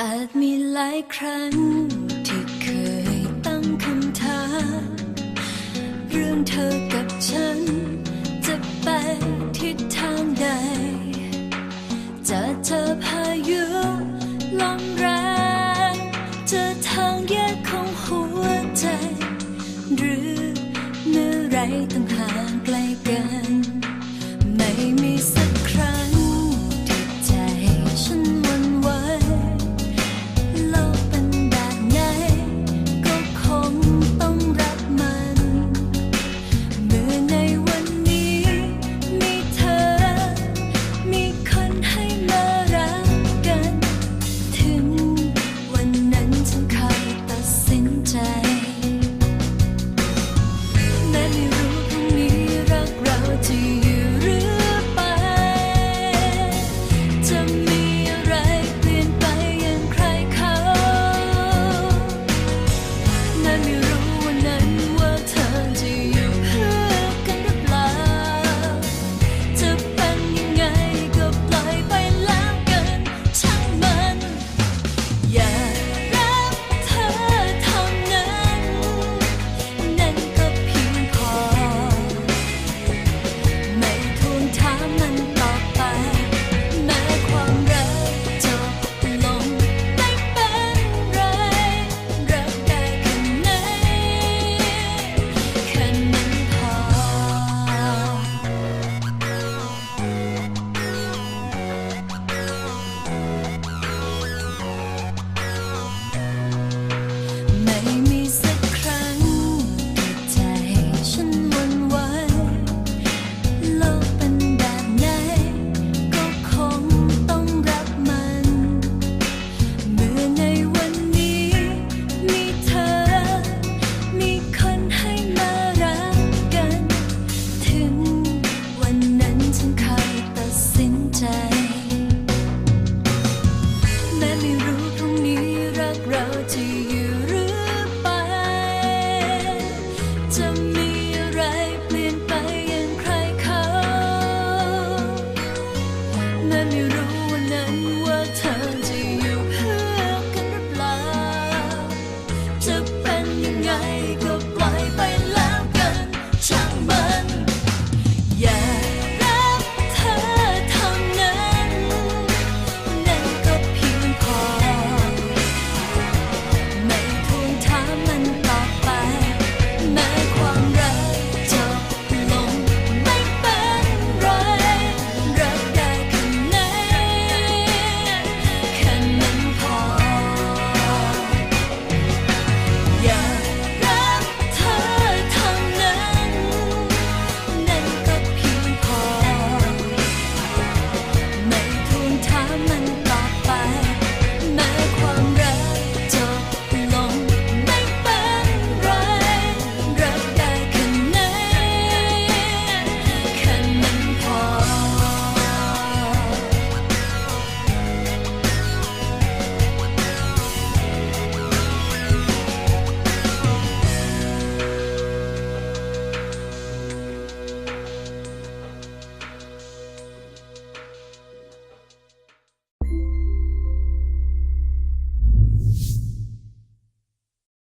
อาจมีหลายครั้งที่เคยตั้งคำถามเรื่องเธอกับฉัน จะไปทิศทางใด จะเจอพายุลมแรงจะทางแยกของหัวใจ หรือเมื่อไรต้อง